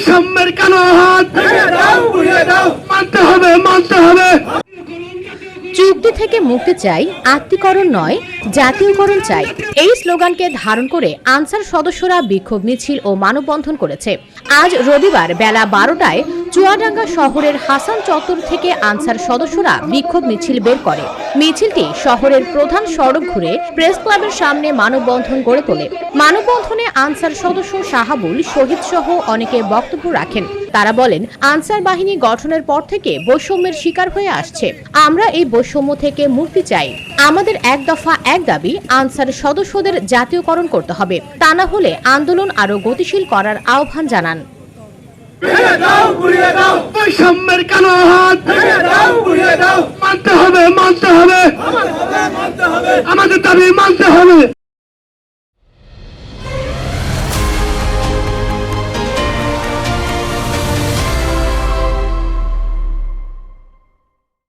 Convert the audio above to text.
বৈষম্যের কালো মানতে হবে মানতে হবে। চুক্তি থেকে মুক্তি চাই আত্মীকরণ নয় জাতীয়করণ চাই। এই স্লোগানকে ধারণ করে আনসার সদস্যরা বিক্ষোভ মিছিল ও মানববন্ধন করেছে। আজ রবিবার বেলা বারোটায় চুয়াডাঙ্গা শহরের হাসান চত্বর থেকে আনসার সদস্যরা বিক্ষোভ মিছিল বের করে। মিছিলটি শহরের প্রধান সড়ক ঘুরে প্রেস ক্লাবের সামনে মানববন্ধন গড়ে তোলে। মানববন্ধনে আনসার সদস্য শাহাবুল, শহীদ সহ অনেকে বক্তব্য রাখেন। তারা বলেন, আনসার বাহিনী গঠনের পর থেকে বৈষম্যের শিকার হয়ে আসছে। আমরা এই বৈষম্য থেকে মুক্তি চাই। আমাদের এক দফা এক দাবি, আনসার সদস্যদের জাতীয়করণ করতে হবে। তা না হলে আন্দোলন আরও গতিশীল করার আহ্বান জানান। বৈষম্যের কালো হাত? মানতে হবে মানতে হবে। আমাদের দাবি মানতে হবে।